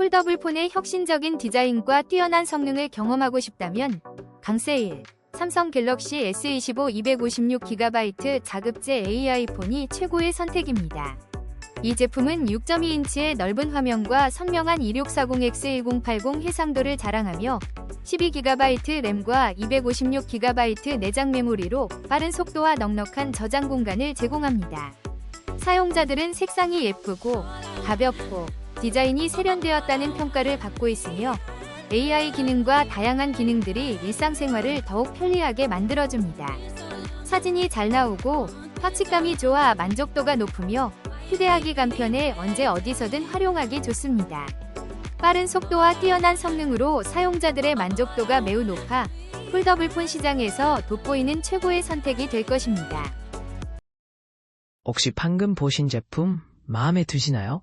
폴더블 폰의 혁신적인 디자인과 뛰어난 성능을 경험하고 싶다면 강세일 삼성 갤럭시 S25 256GB 자급제 AI 폰이 최고의 선택입니다. 이 제품은 6.2인치의 넓은 화면과 선명한 2640X1080 해상도를 자랑하며 12GB 램과 256GB 내장 메모리로 빠른 속도와 넉넉한 저장 공간을 제공합니다. 사용자들은 색상이 예쁘고 가볍고 디자인이 세련되었다는 평가를 받고 있으며 AI 기능과 다양한 기능들이 일상생활을 더욱 편리하게 만들어줍니다. 사진이 잘 나오고 터치감이 좋아 만족도가 높으며 휴대하기 간편해 언제 어디서든 활용하기 좋습니다. 빠른 속도와 뛰어난 성능으로 사용자들의 만족도가 매우 높아 폴더블폰 시장에서 돋보이는 최고의 선택이 될 것입니다. 혹시 방금 보신 제품 마음에 드시나요?